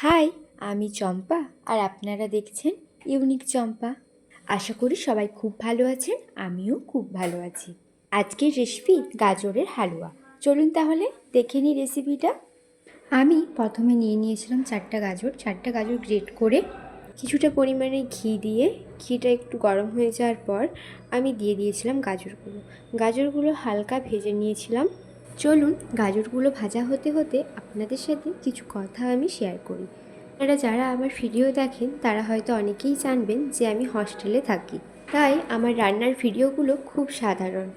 High, আমি চম্পা আর আপনারা দেখছেন ইউনিক চম্পা। আশা করি সবাই খুব ভালো আছেন, আমিও খুব ভালো আছি। আজকের রেসিপি গাজরের হালুয়া। চলুন তাহলে দেখে নিই রেসিপিটা আমি প্রথমে নিয়ে নিয়েছিলাম চারটা গাজর। চারটা গাজর গ্রেট করে কিছুটা পরিমাণে ঘি দিয়ে, ঘিটা একটু গরম হয়ে যাওয়ার পর আমি দিয়ে দিয়েছিলাম গাজরগুলো। গাজরগুলো হালকা ভেজে নিয়েছিলাম। চলুন গাজরগুলো ভাজা হতে হতে আপনাদের সাথে কিছু কথা আমি শেয়ার করি। আপনারা যারা আমার ভিডিও দেখেন, তারা হয়তো অনেকেই জানবেন যে আমি হস্টেলে থাকি। তাই আমার রান্নার ভিডিওগুলো খুব সাধারণ।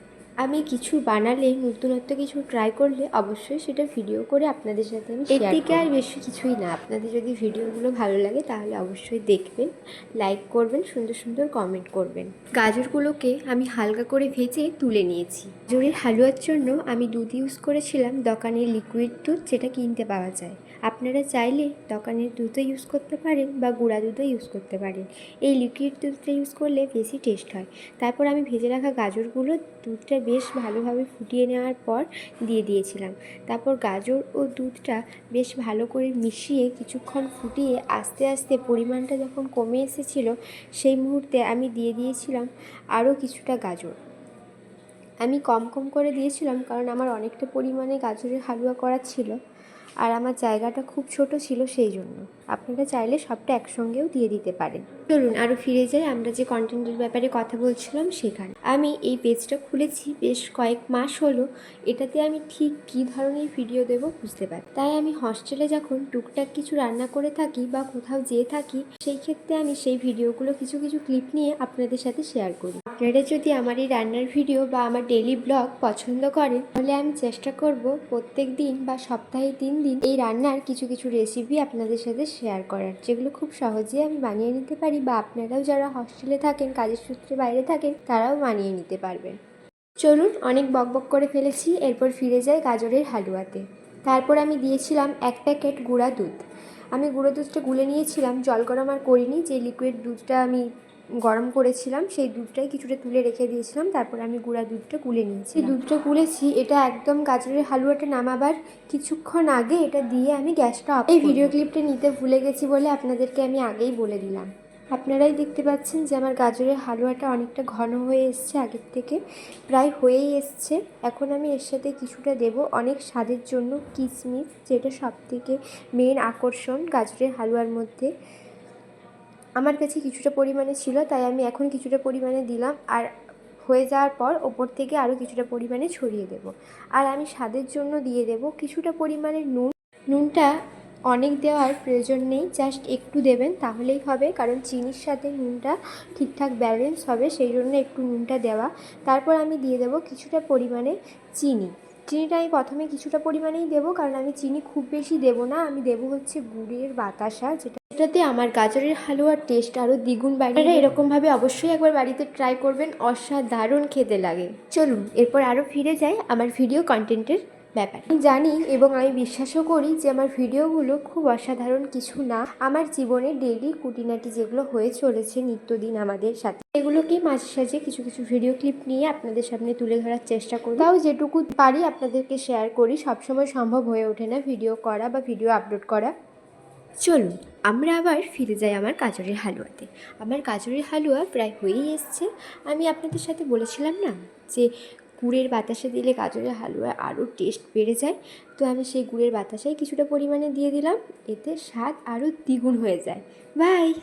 আমি কিছু বানালে নতুনত্ব কিছু ট্রাই করলে অবশ্যই সেটা ভিডিও করে আপনাদের সাথে আমি এর থেকে আর বেশি কিছুই না। আপনাদের যদি ভিডিওগুলো ভালো লাগে তাহলে অবশ্যই দেখবেন লাইক করবেন সুন্দর সুন্দর কমেন্ট করবেন। গাজরগুলোকে আমি হালকা করে ভেজে তুলে নিয়েছি। গাজরের হালুয়ার জন্য আমি দুধ ইউজ করেছিলাম দোকানের লিকুইড দুধ যেটা কিনতে পাওয়া যায়। আপনারা চাইলে দোকানের দুধও ইউজ করতে পারেন বা গুঁড়া দুধও ইউজ করতে পারেন। এই লিকুইড দুধটা ইউজ করলে বেশি টেস্ট হয়। তারপর আমি ভেজে রাখা গাজরগুলো দুধটা বেশ ভালোভাবে ফুটিয়ে নেওয়ার পর দিয়ে দিয়েছিলাম। তারপর গাজর ও দুধটা বেশ ভালো করে মিশিয়ে কিছুক্ষণ ফুটিয়ে আস্তে আস্তে পরিমাণটা যখন কমে এসেছিল, সেই মুহূর্তে আমি দিয়ে দিয়েছিলাম আরও কিছুটা গাজর। আমি কম কম করে দিয়েছিলাম কারণ আমার অনেকটা পরিমাণে গাজরের হালুয়া করা ছিল। আর আমার জায়গাটা খুব ছোট ছিল সেই জন্য। আপনারা চাইলে সবটা একসঙ্গেও দিয়ে দিতে পারেন। চলুন আরও ফিরে যাই, আমরা যে কন্টেন্টের ব্যাপারে কথা বলছিলাম সেখানে। আমি এই পেজটা খুলেছি, বেশ কয়েক মাস হলো। এটাতে আমি ঠিক কী ধরনের ভিডিও দেবো বুঝতে পারি। তাই আমি হস্টেলে যখন টুকটাক কিছু রান্না করে থাকি বা কোথাও যেয়ে থাকি, সেই ক্ষেত্রে আমি সেই ভিডিওগুলো কিছু কিছু ক্লিপ নিয়ে আপনাদের সাথে শেয়ার করি। আপনারা যদি আমার এই রান্নার ভিডিও বা আমার ডেলি ব্লগ পছন্দ করেন, তাহলে আমি চেষ্টা করব প্রত্যেক দিন বা সপ্তাহে তিন দিন এই রান্নার কিছু কিছু রেসিপি আপনাদের সাথে শেয়ার করার, যেগুলো খুব সহজেই আমি বানিয়ে নিতে পারি বা আপনারাও যারা হস্টেলে থাকেন, কাজের সূত্রে বাইরে থাকেন, তারাও বানিয়ে নিতে পারবেন। চলুন অনেক বকবক করে ফেলেছি, এরপর ফিরে যাই গাজরের হালুয়াতে। তারপর আমি দিয়েছিলাম এক প্যাকেট গুঁড়া দুধ। আমি গুঁড়ো দুধটা গুলে নিয়েছিলাম, জল গরম আর করিনি, যে লিকুইড দুধটা আমি গরম করেছিলাম সেই দুধটাই কিছুটা তুলে রেখে দিয়েছিলাম তারপর আমি গুঁড়া দুধটা গুলে নিয়েছি। দুধটা গুলেছি এটা একদম গাজরের হালুয়াটা নামাবার কিছুক্ষণ আগে এটা দিয়ে আমি গ্যাসটা অফ এই ভিডিও ক্লিপটা নিতে ভুলে গেছি বলে আপনাদেরকে আমি আগেই বলে দিলাম। আপনারাই দেখতে পাচ্ছেন যে আমার গাজরের হালুয়াটা অনেকটা ঘন হয়ে এসছে আগের থেকে প্রায় হয়েই এসছে। এখন আমি এর সাথে কিছুটা দেব অনেক স্বাদের জন্য কিশমিশ যেটা সব থেকে মেন আকর্ষণ গাজরের হালুয়ার মধ্যে। আমার কাছে কিছুটা পরিমাণে ছিল, তাই আমি এখন কিছুটা পরিমাণে দিলাম। আর হয়ে যাওয়ার পর ওপর থেকে আরও কিছুটা পরিমাণে ছড়িয়ে দেব। আর আমি স্বাদের জন্য দিয়ে দেব কিছুটা পরিমাণে নুন। নুনটা অনেক দেওয়ার প্রয়োজন নেই, জাস্ট একটু দেবেন তাহলেই হবে, কারণ চিনির সাথে নুনটা ঠিকঠাক ব্যালেন্স হবে, সেই জন্য একটু নুনটা দেওয়া। তারপর আমি দিয়ে দেবো কিছুটা পরিমাণে চিনি। চিনিটা আমি প্রথমে কিছুটা পরিমাণেই দেবো, কারণ আমি চিনি খুব বেশি দেবো না, আমি দেবো হচ্ছে গুড়ের বাতাসা, যেটা এটাতে আমার গাজরের হালুয়ার টেস্ট আরও দ্বিগুণ বাড়িয়ে এরকমভাবে অবশ্যই একবার বাড়িতে ট্রাই করবেন, অসাধারণ খেতে লাগে। চলুন, এরপর আরও ফিরে যাই আমার ভিডিও কন্টেন্টের ব্যাপারে। আমি জানি এবং আমি বিশ্বাসও করি যে আমার ভিডিওগুলো খুব অসাধারণ কিছু না। আমার জীবনে ডেলি কুটিনাটি যেগুলো হয়ে চলেছে নিত্যদিন আমাদের সাথে এগুলোকে মাঝে সাঝে কিছু কিছু ভিডিও ক্লিপ নিয়ে আপনাদের সামনে তুলে ধরার চেষ্টা করি। তাও যেটুকু পারি আপনাদেরকে শেয়ার করি, সবসময় সম্ভব হয়ে ওঠে না ভিডিও করা বা ভিডিও আপলোড করা। চলুন, আমরা আবার ফিরে যাই আমার গাজরের হালুয়াতে। আমার গাজরের হালুয়া প্রায় হয়েই এসছে। আমি আপনাদের সাথে বলেছিলাম না যে গুড়ের বাতাসে দিলে গাজরের হালুয়া আরও টেস্ট বেড়ে যায়? তো আমি সেই গুড়ের বাতাসাই কিছুটা পরিমাণে দিয়ে দিলাম। এতে স্বাদ আরও দ্বিগুণ হয়ে যায়। বাই